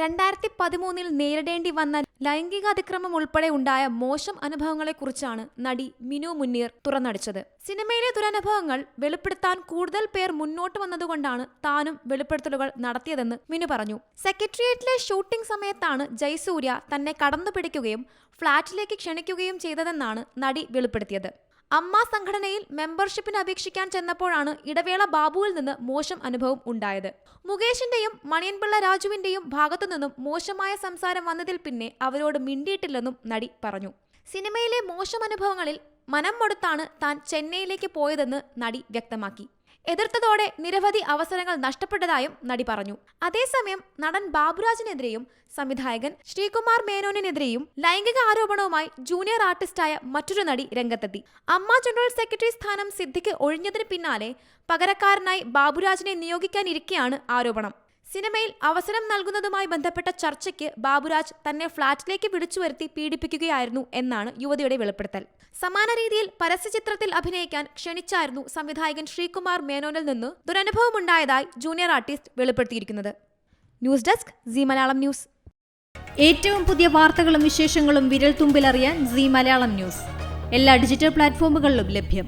രണ്ടായിരത്തി പതിമൂന്നിൽ നേരിടേണ്ടി വന്ന ലൈംഗിക അതിക്രമം ഉൾപ്പെടെ ഉണ്ടായ മോശം അനുഭവങ്ങളെക്കുറിച്ചാണ് നടി മിനു മുന്നീർ തുറന്നടിച്ചത്. സിനിമയിലെ ദുരനുഭവങ്ങൾ വെളിപ്പെടുത്താൻ കൂടുതൽ പേർ മുന്നോട്ട് വന്നതുകൊണ്ടാണ് താനും വെളിപ്പെടുത്തലുകൾ നടത്തിയതെന്ന് മിനു പറഞ്ഞു. സെക്രട്ടേറിയറ്റിലെ ഷൂട്ടിംഗ് സമയത്താണ് ജയസൂര്യ തന്നെ കടന്നു പിടിക്കുകയും ഫ്ളാറ്റിലേക്ക് ക്ഷണിക്കുകയും ചെയ്തതെന്നാണ് നടി വെളിപ്പെടുത്തിയത്. അമ്മ സംഘടനയിൽ മെമ്പർഷിപ്പിന് അപേക്ഷിക്കാൻ ചെന്നപ്പോഴാണ് ഇടവേള ബാബുവിൽ നിന്ന് മോശം അനുഭവം ഉണ്ടായത്. മുകേഷിന്റെയും മണിയൻപിള്ള രാജുവിന്റെയും ഭാഗത്തു നിന്നും മോശമായ സംസാരം വന്നതിൽ പിന്നെ അവരോട് മിണ്ടിയിട്ടില്ലെന്നും നടി പറഞ്ഞു. സിനിമയിലെ മോശം അനുഭവങ്ങളിൽ മനം മടുത്താണ് താൻ ചെന്നൈയിലേക്ക് പോയതെന്ന് നടി വ്യക്തമാക്കി. എതിർത്തതോടെ നിരവധി അവസരങ്ങൾ നഷ്ടപ്പെട്ടതായും നടി പറഞ്ഞു. അതേസമയം നടൻ ബാബുരാജിനെതിരെയും സംവിധായകൻ ശ്രീകുമാർ മേനോനെതിരെയും ലൈംഗിക ആരോപണവുമായി ജൂനിയർ ആർട്ടിസ്റ്റായ മറ്റൊരു നടി രംഗത്തെത്തി. അമ്മ ജനറൽ സെക്രട്ടറി സ്ഥാനം സിദ്ധിക്ക് ഒഴിഞ്ഞതിന് പിന്നാലെ പകരക്കാരനായി ബാബുരാജിനെ നിയോഗിക്കാനിരിക്കെയാണ് ആരോപണം. സിനിമയിൽ അവസരം നൽകുന്നതുമായി ബന്ധപ്പെട്ട ചർച്ചയ്ക്ക് ബാബുരാജ് തന്നെ ഫ്ളാറ്റിലേക്ക് വിളിച്ചു വരുത്തി പീഡിപ്പിക്കുകയായിരുന്നു എന്നാണ് യുവതിയുടെ വെളിപ്പെടുത്തൽ. സമാന രീതിയിൽ പരസ്യ ചിത്രത്തിൽ അഭിനയിക്കാൻ ക്ഷണിച്ചായിരുന്നു സംവിധായകൻ ശ്രീകുമാർ മേനോനിൽ നിന്ന് ദുരനുഭവമുണ്ടായതായി junior artist വെളിപ്പെടുത്തിയിരിക്കുന്നത്. News desk C Malayalam news. ഏറ്റവും പുതിയ വാർത്തകളും വിശേഷങ്ങളും വിരൽ തുമ്പിലറിയാൻ സി മലയാളം ന്യൂസ്. എല്ലാ ഡിജിറ്റൽ പ്ലാറ്റ്ഫോമുകളിലും ലഭ്യം.